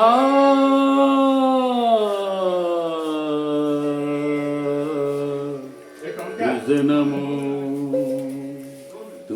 Oh.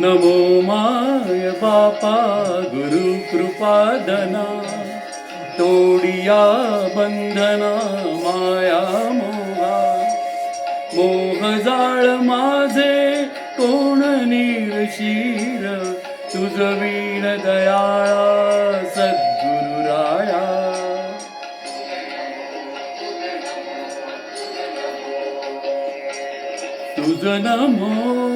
नमो माय बापा गुरु कृपादना तोडिया बंधना माया मोहा मोह जाळ माझे कोण निरशीर? तुझ वीण दयाळा सद्गुरुराया तुझ नमो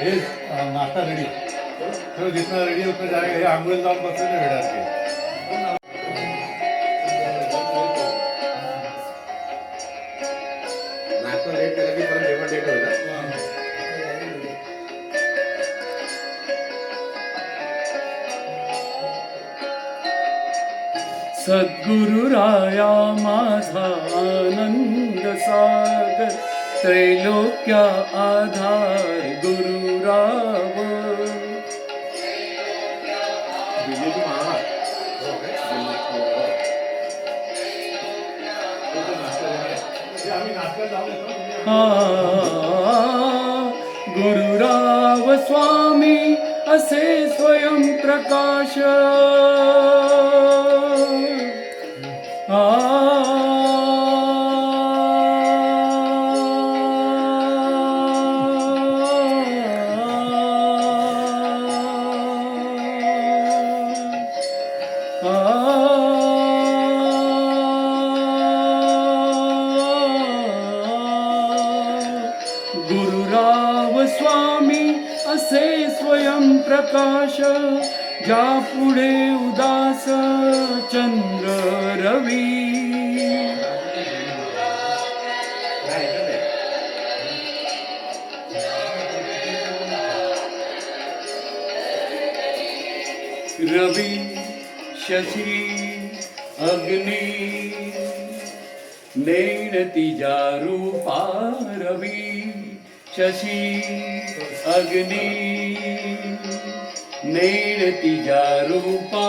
हे नाश्ता रेडी तो जितना रेडी उतना जाएगा. हे आंघोळ जाऊन बसले ना वेळात नाश्ता लेट केला की परत जेवण लेट होईल ना. सद्गुरु राया माझा आनंद सागर त्रैलोक्या आधार गुरुराव गुरुराव स्वामी असे स्वयं प्रकाश. गुरुराव स्वामी असे स्वयं प्रकाश. ज्या पुढे उदास चंद्र रवी. रवी शशी अग्नी. नैन तिजा रूपा रवी शशी अग्नी नैन तिजा रूपा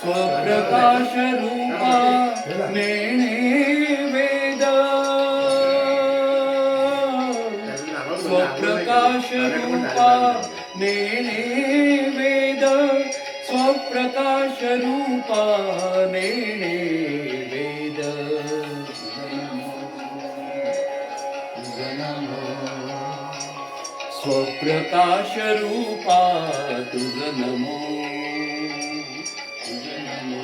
स्वप्रकाश रूपा नेणे वेद। स्वप्रकाश रूपा नेणे वेद। स्वप्रकाश रूपा नेणे स्वप्रकाश रूपा तुझ नमो तुझ नमो.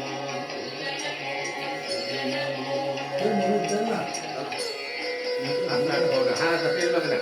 हा सतीश बघ ना